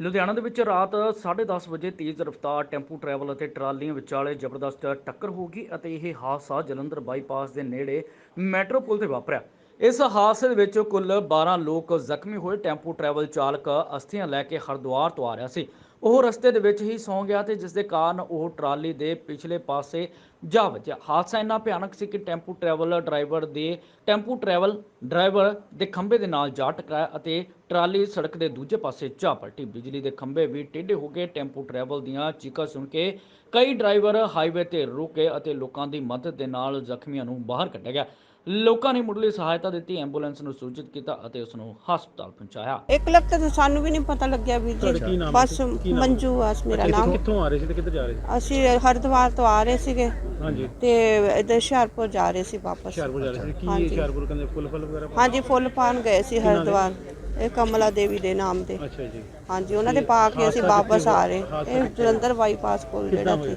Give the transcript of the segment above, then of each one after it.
ਲੁਧਿਆਣਾ ਦੇ ਵਿੱਚ ਰਾਤ 10:30 ਵਜੇ ਤੇਜ਼ ਰਫ਼ਤਾਰ ਟੈਂਪੂ ਟਰੈਵਲ ਅਤੇ ਟਰਾਲੀਆਂ ਵਿਚਾਲੇ ਜ਼ਬਰਦਸਤ ਟੱਕਰ ਹੋ ਗਈ ਅਤੇ ਇਹ ਹਾਦਸਾ ਜਲੰਧਰ ਬਾਈਪਾਸ ਦੇ ਨੇੜੇ ਮੈਟਰੋ ਪੁਲ ਤੇ ਵਾਪਰਿਆ। ਇਸ ਹਾਦਸੇ ਦੇ ਵਿੱਚ ਕੁੱਲ 12 ਲੋਕ ਜ਼ਖਮੀ ਹੋਏ। ਟੈਂਪੂ ਟਰੈਵਲ ਚਾਲਕ ਅਸਥੀਆਂ ਲੈ ਕੇ ਹਰਿਦੁਆਰ ਤੋਂ ਆ ਰਿਹਾ ਸੀ। ਉਹ ਰਸਤੇ ਦੇ ਵਿੱਚ ਹੀ ਸੌਂ ਗਿਆ ਤੇ ਜਿਸ ਦੇ ਕਾਰਨ ਉਹ ਟਰਾਲੀ ਦੇ ਪਿਛਲੇ ਪਾਸੇ ਜਾ ਵੱਜਿਆ। ਹਾਦਸਾ ਇੰਨਾ ਭਿਆਨਕ ਸੀ ਕਿ ਟੈਂਪੂ ਟਰੈਵਲ ਡਰਾਈਵਰ ਦੇ, ਟੈਂਪੂ ਟਰੈਵਲ ਡਰਾਈਵਰ ਦੇ ਖੰਭੇ ਦੇ ਨਾਲ ਜਾ ਟਕਰਾਇਆ ਅਤੇ ਟਰਾਲੀ ਸੜਕ ਦੇ ਦੂਜੇ ਪਾਸੇ ਜਾ ਪਲਟੀ। ਬਿਜਲੀ ਦੇ ਖੰਭੇ ਵੀ ਟੇਢੇ ਹੋ ਗਏ। ਟੈਂਪੂ ਟਰੈਵਲ ਦੀਆਂ ਚੀਕਾਂ ਸੁਣ ਕੇ ਕਈ ਡਰਾਈਵਰ ਹਾਈਵੇ ਤੇ ਰੁਕੇ ਅਤੇ ਲੋਕਾਂ ਦੀ ਮਦਦ ਦੇ ਨਾਲ ਜ਼ਖਮੀਆਂ ਨੂੰ ਬਾਹਰ ਕੱਢਿਆ ਗਿਆ। ਲੋਕਾਂ ਨੇ ਮੁੱਢਲੀ ਸਹਾਇਤਾ ਦਿੱਤੀ ਐਂਬੂਲੈਂਸ ਨੂੰ ਸੂਚਿਤ ਕੀਤਾ ਅਤੇ ਉਸ ਨੂੰ ਹਸਪਤਾਲ ਪਹੁੰਚਾਇਆ। ਇੱਕ ਲੱਖ ਤਾਂ ਸਾਨੂੰ ਵੀ ਨਹੀਂ ਪਤਾ ਲੱਗਿਆ ਵੀਰ ਜੀ ਬਸ? ਮੰਜੂ ਆਸ ਮੇਰਾ ਨਾਮ। ਕਿੱਥੋਂ ਆ ਰਹੇ ਸੀ ਤੇ ਕਿੱਧਰ ਜਾ ਰਹੇ ਸੀ? ਅਸੀਂ ਹਰਿਦੁਆਰ ਤੋਂ ਆ ਰਹੇ ਸੀਗੇ। ਹਾਂਜੀ। ਤੇ ਇਧਰ ਹੁਸ਼ਿਆਰਪੁਰ ਜਾ ਰਹੇ ਸੀ ਵਾਪਸ। ਹੁਸ਼ਿਆਰਪੁਰ ਜਾ ਰਹੇ ਸੀ। ਕੀ। ਹੁਸ਼ਿਆਰਪੁਰ ਕਹਿੰਦੇ ਫੁੱਲ ਫੁੱਲ ਵਗੈਰਾ ਹਾਂਜੀ ਫੁੱਲ ਪਾਣ ਗਏ ਸੀ ਹਰਿਦੁਆਰ। ਇਹ ਕਮਲਾ ਦੇਵੀ ਦੇ ਨਾਮ ਤੇ ਅੱਛਾ ਜੀ। ਹਾਂਜੀ ਉਹਨਾਂ ਦੇ ਪਾ ਕੇ ਅਸੀਂ ਵਾਪਸ ਆ ਰਹੇ। ਇਹ ਜਲੰਧਰ ਬਾਈਪਾਸ ਕੋਲ ਜਿਹੜਾ ਸੀ।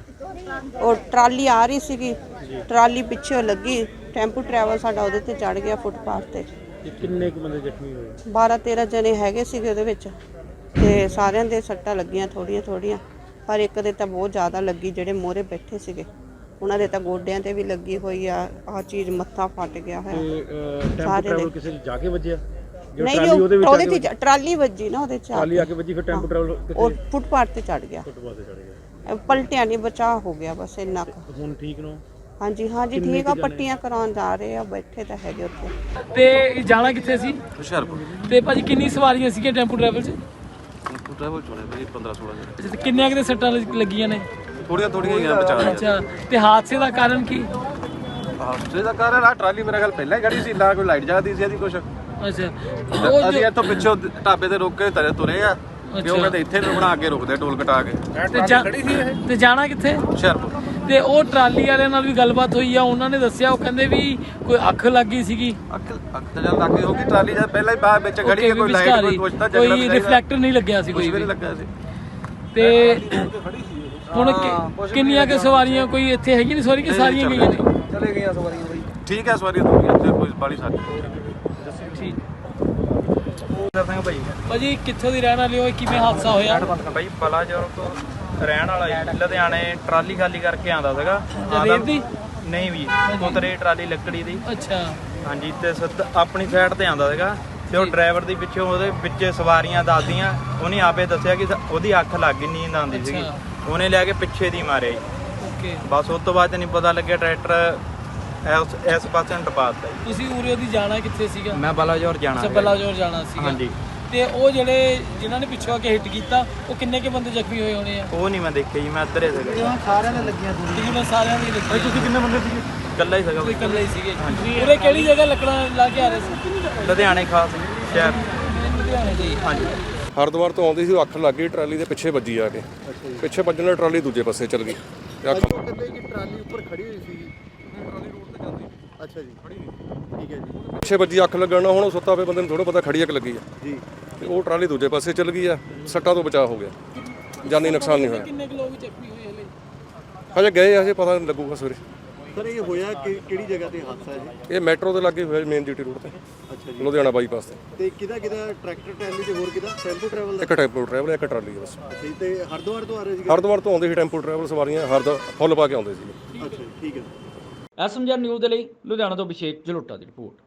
ਉਹ ਟਰਾਲੀ ਆ ਰਹੀ ਸੀਗੀ। ਟਰਾਲੀ ਪਿੱਛੇ ਲੱਗੀ। ਟੈਂਪੂ ਟਰੈਵਲ ਸਾਡਾ ਉਹਦੇ ਤੇ ਚੜ ਗਿਆ ਫੁੱਟਪਾਥ ਤੇ। ਇਹ ਕਿੰਨੇ ਕੁ ਬੰਦੇ ਜ਼ਖਮੀ ਹੋਏ? 12 13 ਜਣੇ ਹੈਗੇ ਸੀਗੇ ਉਹਦੇ ਵਿੱਚ। ਤੇ ਸਾਰਿਆਂ ਦੇ ਸੱਟਾਂ ਲੱਗੀਆਂ ਥੋੜੀਆਂ ਥੋੜੀਆਂ ਪਰ ਇੱਕ ਦੇ ਤਾਂ ਬਹੁਤ ਜ਼ਿਆਦਾ ਲੱਗੀ ਜਿਹੜੇ ਮੋਹਰੇ ਬੈਠੇ ਸੀਗੇ। ਉਹਨਾਂ ਦੇ ਤਾਂ ਗੋਡਿਆਂ ਤੇ ਵੀ ਲੱਗੀ ਹੋਈ ਆ ਆਹ ਚੀਜ਼ ਮੱਥਾ ਫਟ ਗਿਆ ਹੋਇਆ। ਤੇ ਅਹ, ਟੈਂਪੂ ਸਾਰੇ ਟਰੈਵਲ ਦੇ। ਕਿਸੇ 'ਚ ਜਾ ਕੇ ਵੱਜਿਆ? ਜੋ ਨਹੀਂ ਟਰਾਲੀ ਉਹਦੇ ਉਹ ਵਿੱਚ ਉਹਦੇ ਆ ਤੇ ਕੇ ਜਾ- ਟਰਾਲੀ ਵੱਜੀ ਨਾ ਉਹਦੇ ਚ ਆ ਟਰਾਲੀ ਆ ਕੇ। ਵੱਜੀ ਫਿਰ ਟੈਂਪੂ ਟਰੈਵਲ ਉਹ ਫੁੱਟਪਾਥ ਤੇ ਚੜ ਗਿਆ। ਫੁੱਟਬਾਲ ਤੇ ਚੜ ਗਿਆ। ਪਲਟਿਆ ਨਹੀਂ ਬਚਾ ਹੋ ਗਿਆ ਬਸ ਇੰਨਾ ਕੁ। ਹੁਣ ਠੀਕ ਨੋ ਹਾਂਜੀ ਹਾਂਜੀ ਠੀਕ ਆ ਕੁ? ਪੱਟੀਆਂ ਕਰਾਉਣ ਜਾ ਰਹੇ ਆ ਬੈਠੇ ਤਾਂ ਹੈਗੇ ਉੱਥੇ। ਤੇ ਜਾਣਾ ਕਿੱਥੇ ਸੀ? ਹੁਸ਼ਿਆਰਪੁਰ। ਤੇ ਭਾਜੀ ਕਿੰਨੀ ਸਵਾਰੀਆਂ ਸੀਗੀਆਂ ਟੈਂਪੂ ਟਰੈਵਲ 'ਚ? ਟੈਂਪੂ ਟਰੈਵਲ ਚੋਣੇ ਭਾਈ 15 16 ਜਣੇ। ਅੱਛਾ, ਤੇ ਕਿੰਨੀਆਂ ਕਿਤੇ ਸੱਟਾਂ ਲੱਗ- ਲੱਗੀਆਂ ਨੇ? ਥੋੜੀਆਂ ਥੋੜੀਆਂ ਹੀ ਆ ਬਚਾ ਅੱਛਾ ਤੇ ਹਾਦਸੇ ਦਾ ਕਾਰਨ ਕੀ? ਹਾਦਸੇ ਦਾ ਕਾਰਨ ਆ ਟਰਾਲੀ ਮੇਰੇ ਖਿਆਲ ਪਹਿਲਾਂ ਹੀ ਖੜੀ ਸੀ ਲਾ ਕੋਈ ਲਾਈਟ ਜਗਦੀ ਸੀ ਇਹਦੀ ਕੁਛ। ਅੱਛਾ ਉਹ ਅਸੀਂ ਜੋ- ਇੱਥੋਂ ਪਿੱਛੋਂ ਢਾਬੇ ਤੇ ਰੁਕ ਕੇ ਤਰੇ ਤੁਰੇ ਆ। ਕਿਉਂ ਅੱਛਾ। ਕਹਿੰਦੇ ਇੱਥੇ ਨੂੰ ਬਣਾ ਕੇ ਰੁਕਦੇ ਟੋਲ ਕਟਾ ਕੇ। ਤੇ ਜਾ- ਤੇ ਜਾਣਾ ਕਿੱਥੇ? ਹੁਸ਼ਿਆਰਪੁਰ। ਤੇ ਉਹ ਟਰਾਲੀ ਵਾਲਿਆਂ ਨਾਲ ਵੀ ਗੱਲਬਾਤ ਹੋਈ ਆ ਉਹਨਾਂ ਨੇ ਦੱਸਿਆ ਉਹ ਕਹਿੰਦੇ ਵੀ ਕੋਈ ਅੱਖ ਲੱਗੀ ਸੀਗੀ। ਅੱਖ ਅੱਖ ਤਾਂ ਜਦ ਲੱਗੀ ਹੋਗੀ ਟਰਾਲੀ ਜਦ ਪਹਿਲਾਂ ਹੀ ਬਾਹਰ ਵਿੱਚ ਖੜੀ ਹੈ ਕੋਈ ਲਾਈਟ ਕੋਈ ਕੁਛ ਤਾਂ ਜਗਣਾ ਕੋਈ ਰਿਫਲੈਕਟਰ ਨਹੀਂ ਲੱਗਿਆ ਸੀ ਕੁਝ ਕੋਈ ਵੀ ਵੀ। ਨਹੀਂ ਲੱਗਾ ਸੀ ਤੇ ਹੁਣ ਕਿ- ਕਿੰਨੀਆਂ ਕਿ ਸਵਾਰੀਆਂ ਕੋਈ ਇੱਥੇ ਹੈਗੀ ਨਹੀਂ ਸਵਾਰੀ ਕਿ ਸਾਰੀਆਂ ਗਈਆਂ ਨੇ? ਚਲੇ ਗਈਆਂ ਸਵਾਰੀਆਂ ਬਾਈ। ਠੀਕ ਹੈ ਸਵਾਰੀਆਂ ਤੋਂ ਇੱਥੇ ਕੋਈ ਬਾੜੀ ਸਾਡੀ ਠੀਕ। ਭਾਜੀ ਕਿੱਥੋਂ ਦੀ ਰਹਿਣ ਵਾਲੇ ਹੋ? ਕਿਵੇਂ ਹਾਦਸਾ ਹੋਇਆ? ਭਾਈ ਬਲਾਜੋਰ ਤੋਂ ਰਹਿਣ ਵਾਲਾ ਜੀ। ਲੁਧਿਆਣੇ ਟਰਾਲੀ ਖਾਲੀ ਕਰਕੇ ਆਂਦਾ ਸੀਗਾ। ਰੇਤ ਦੀ? ਨਹੀਂ ਵੀ ਉਤਰੇ ਟਰਾਲੀ ਲੱਕੜੀ ਦੀ। ਅੱਛਾ। ਹਾਂਜੀ ਤੇ ਸਿੱਧ ਆਪਣੀ ਸਾਈਡ ਤੇ ਆਂਦਾ ਸੀਗਾ। ਤੇ ਉਹ ਡਰਾਈਵਰ ਦੀ ਪਿੱਛੋਂ ਉਹਦੇ ਵਿੱਚ ਸਵਾਰੀਆਂ ਦੱਸਦੀਆਂ ਉਹਨੇ ਆਪੇ ਦੱਸਿਆ ਕਿ ਸ- ਉਹਦੀ ਅੱਖ ਲੱਗ ਗਈ ਨੀਂਦ ਆਉਂਦੀ ਸੀਗੀ। ਉਹਨੇ ਲੈ ਕੇ ਪਿੱਛੇ ਦੀ ਮਾਰਿਆ ਜੀ। ਓਕੇ। ਬਸ ਉਸ ਤੋਂ ਬਾਅਦ ਨਹੀਂ ਪਤਾ ਲੱਗਿਆ ਟਰੈਕਟਰ ਇਸ ਇਸ ਪਾਸੇ ਨੂੰ ਟਪਾ ਦਿੱਤਾ ਜੀ। ਤੁਸੀਂ ਉਰੇ ਦੀ ਜਾਣਾ ਕਿੱਥੇ ਸੀਗਾ? ਮੈਂ ਬਲਾਜੋਰ ਜਾਣਾ ਅੱਛਾ ਜੀ। ਬਲਾਜੋਰ ਜਾਣਾ ਸੀਗਾ। ਹਾਂਜੀ। ਤੇ ਉਹ ਜਿਹੜੇ ਜਿਨ੍ਹਾਂ ਨੇ ਪਿੱਛੋਂ ਆ ਕੇ ਹਿੱਟ ਕੀਤਾ ਉਹ ਕਿੰਨੇ ਕੇ ਬੰਦੇ ਜ਼ਖਮੀ ਹੋਏ ਹੋਣੇ ਆ? ਉਹ ਨਹੀਂ ਮੈਂ ਦੇਖਿਆ ਜੀ ਮੈਂ ਇੱਧਰ ਹੀ ਸੀਗਾ। ਤਕਰੀਬਨ ਸਾਰਿਆਂ ਦੀ ਲੱਗੀ ਤੁਸੀਂ ਕਿੰਨੇ ਬੰਦੇ ਸੀਗੇ? ਇਕੱਲਾ ਹੀ ਸੀਗਾ ਇਕੱਲੇ ਹੀ ਸੀਗੇ। ਉਰੇ ਕਿਹੜੀ ਜਗ੍ਹਾ ਲੱਕੜਾਂ ਲਾ ਕੇ ਆ ਰਹੇ ਸੀ? ਲੁਧਿਆਣੇ ਖਾਸ ਸ਼ਹਿਰ। ਲੁਧਿਆਣੇ ਦੇ। ਹਾਂਜੀ। ਹਰਿਦੁਆਰ ਤੋਂ ਆਉਂਦੀ ਸੀ ਉਹ ਅੱਖ ਲੱਗ ਗਈ ਟਰਾਲੀ ਦੇ ਪਿੱਛੇ ਵੱਜੀ ਆ ਕੇ। ਪਿੱਛੇ ਵੱਜਣ ਨਾਲ ਟਰਾਲੀ ਦੂਜੇ ਪਾਸੇ ਚੱਲ ਗਈ। ਤੇ ਅੱਖ ਕਹਿੰਦੇ ਕਿ ਟਰਾਲੀ ਉੱਪਰ ਖੜੀ ਹੋਈ ਸੀ। ਟਰਾਲੀ ਰੋਡ ਤੇ ਜਾਂਦੀ ਅੱਛਾ ਜੀ। ਖੜੀ ਠੀਕ ਹੈ ਜੀ। ਪਿੱਛੇ ਵੱਜੀ ਅੱਖ ਲੱਗਣ ਹੁਣ ਉਹ ਸੁੱਤਾ ਪਏ ਬੰਦੇ ਨੂੰ ਥੋੜਾ ਪਤਾ ਖੜੀ ਅੱਖ ਲੱਗੀ ਆ। ਜੀ। ਤੇ ਉਹ ਟਰਾਲੀ ਦੂਜੇ ਪਾਸੇ ਚੱਲ ਗਈ ਆ ਸੱਟਾਂ ਤੋਂ ਬਚਾਅ ਹੋ ਗਿਆ। ਜਾਨੀ ਨੁਕਸਾਨ ਨਹੀਂ ਹੋਇਆ। ਕਿੰਨੇ ਕੁ ਲੋਕ ਜ਼ਖਮੀ ਹੋਏ ਹਲੇ? ਹਜੇ ਗਏ ਆ, ਹਜੇ ਪਤਾ ਨਹੀਂ ਲੱਗੂਗਾ ਸਵੇਰੇ। ਸਰ ਇਹ ਹੋਇਆ ਕਿ ਕਿਹੜੀ ਜਗ੍ਹਾ ਤੇ ਹਾਦਸਾ ਹੈ ਇਹ ਮੈਟਰੋ ਦੇ ਲਾਗੇ ਹੋਇਆ ਮੇਨ ਜੀਟੀ ਰੋਡ ਤੇ। ਅੱਛਾ ਜੀ। ਲੁਧਿਆਣਾ ਬਾਈਪਾਸ ਤੇ। ਤੇ ਕਿਹਦਾ ਕਿਹਦਾ ਟਰੈਕਟਰ ਟਰਾਲੀ ਤੇ ਹੋਰ ਕਿਹਦਾ? ਟੈਂਪੂ ਟਰੈਵਲ ਦਾ? ਇੱਕ ਟੈਂਪੋ ਟਰੈਵਲ ਇੱਕ ਟਰਾਲੀ ਆ ਬਸ। ਅੱਛਾ ਜੀ ਤੇ ਹਰਿਦੁਆਰ ਤੋਂ ਆ ਰਹੇ ਸੀ ਹਰਿਦੁਆਰ ਤੋਂ ਆਉਂਦੇ ਸੀ ਟੈਂਪੋ ਟਰੈਵਲ ਸਵਾਰੀਆਂ ਹਰਦ ਫੁੱਲ ਪਾ ਕੇ ਆਉਂਦੇ ਸੀ ਅੱਛਾ ਜੀ ਠੀਕ ਹੈ ਐਸਐਮਜੀ ਨਿਊਜ਼ ਦੇ ਲਈ ਲੁਧਿਆਣਾ ਤੋਂ ਅਭਿਸ਼ੇਕ ਜਲੋਟਾ ਦੀ ਰਿਪੋਰਟ।